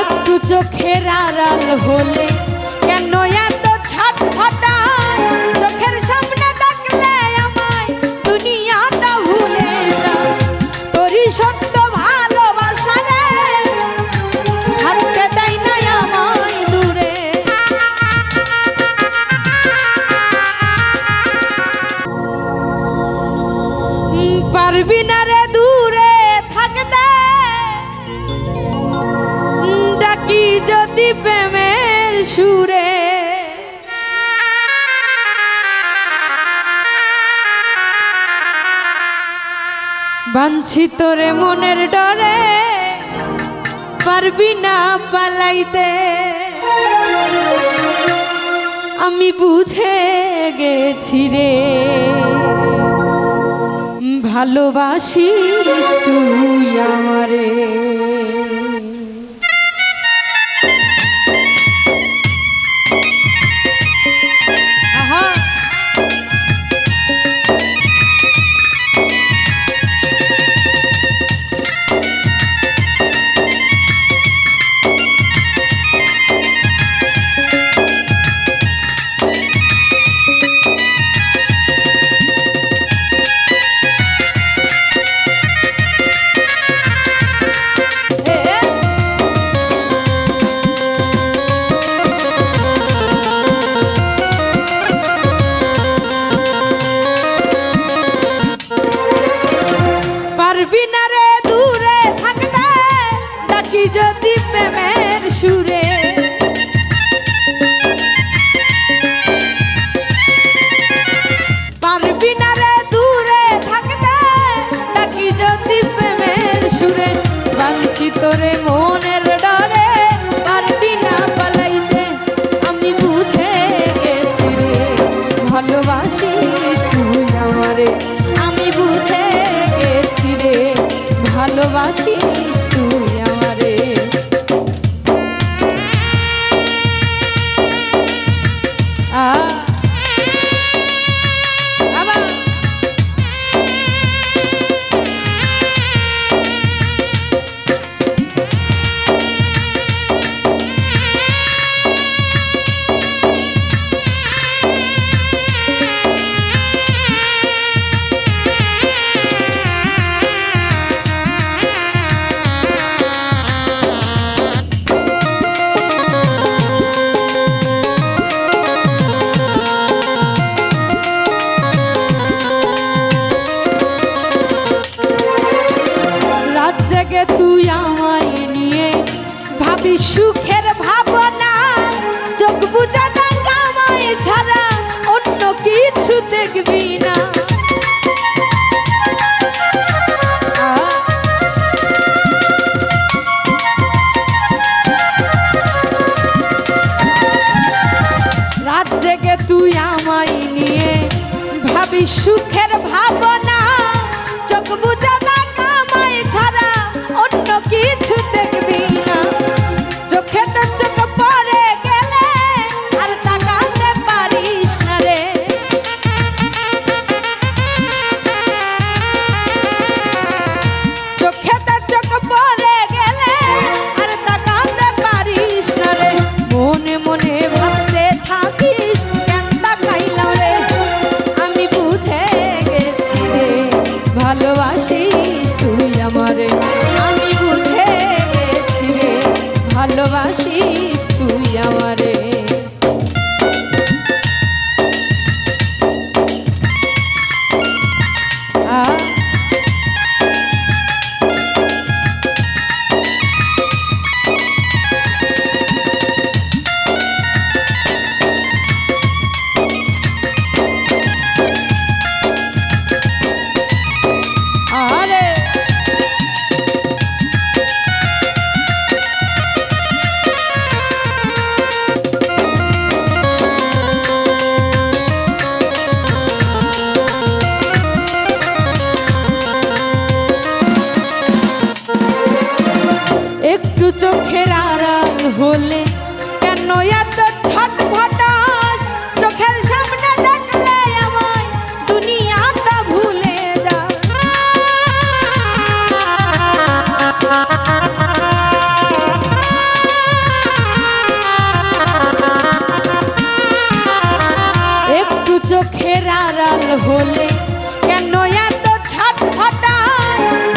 একটু চোখের আড়াল হলে কেন এত ছাট ফাটায় চোখের সামনে থাকলে আমায় দুনিয়াটা ভুলে তোরই সত্য ভালোবাসা রে হাতটা তাই না আমায় দূরে। পারবি না রে দূর যদি প্রেমের সুরে। বাঞ্ছি তোরে মনের ডরে, পারবি না পালাইতে। আমি বুঝে গেছি রে, ভালোবাসিস তুই আমারে। Música প্রেমে পাপি সুখের ভাবনা চোখ বুঝ আড়াল হলে কেন এত ছাট ফটায়